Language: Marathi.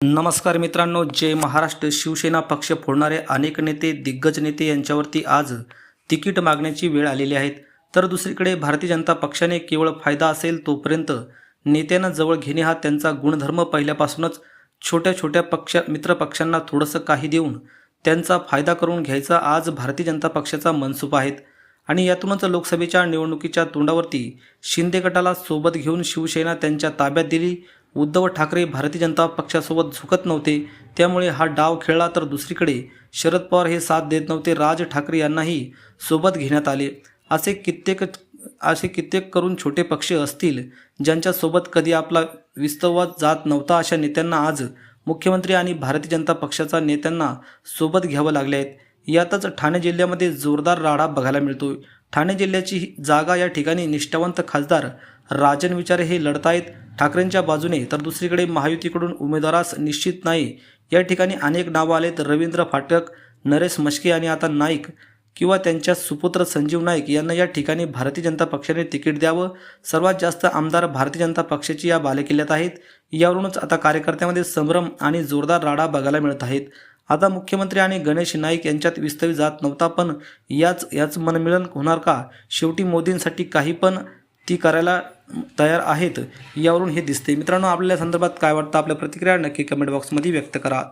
नमस्कार मित्रांनो जय महाराष्ट्र. शिवसेना पक्ष फोडणारे अनेक नेते दिग्गज नेते यांच्यावरती आज तिकीट मागण्याची वेळ आलेली आहे. तर दुसरीकडे भारतीय जनता पक्षाने केवळ फायदा असेल तोपर्यंत नेत्यांना जवळ घेणे हा त्यांचा गुणधर्म पहिल्यापासूनच छोट्या छोट्या पक्ष मित्र पक्षांना थोडंसं काही देऊन त्यांचा फायदा करून घ्यायचा आज भारतीय जनता पक्षाचा मनसूप आहेत आणि यातूनच लोकसभेच्या निवडणुकीच्या तोंडावरती शिंदे गटाला सोबत घेऊन शिवसेना त्यांच्या ताब्यात दिली. उद्धव ठाकरे भारतीय जनता पक्षासोबत झुकत नव्हते. त्यामुळे हा डाव खेळला तर दुसरीकडे शरद पवार हे साथ देत नव्हते. राज ठाकरे यांनाही सोबत घेण्यात आले. असे कित्येक असे कित्येक करून छोटे पक्ष असतील ज्यांच्यासोबत कधी आपला विस्तवात जात नव्हता अशा नेत्यांना आज मुख्यमंत्री आणि भारतीय जनता पक्षाचा नेत्यांना सोबत घ्यावं लागले आहेत. यातच ठाणे जिल्ह्यामध्ये जोरदार राडा बघायला मिळतोय. ठाणे जिल्ह्याची ही जागा या ठिकाणी निष्ठावंत खासदार राजन विचारे हे लढत आहेत ठाकरेंच्या बाजूने तर दुसरीकडे महायुतीकडून उमेदवारास निश्चित नाही. या ठिकाणी अनेक नावं आलेत. रवींद्र फाटक नरेश मस्के आणि आता नाईक किंवा त्यांच्या सुपुत्र संजीव नाईक यांना या ठिकाणी भारतीय जनता पक्षाने तिकीट द्यावं. सर्वात जास्त आमदार भारतीय जनता पक्षाची या बालेकिल्ल्यात आहेत. यावरूनच आता कार्यकर्त्यामध्ये संभ्रम आणि जोरदार राडा बघायला मिळत आहेत. आता मुख्यमंत्री आणि गणेश नाईक यांच्यात विस्तवी जात नव्हता पण याच याच मनमिळन होणार का? शेवटी मोदींसाठी काही पण ती करायला तयार आहेत यावरून हे दिसते मित्रांनो आपल्या संदर्भात काय वाटतं? आपल्या प्रतिक्रिया नक्की कमेंट बॉक्समध्ये व्यक्त करा.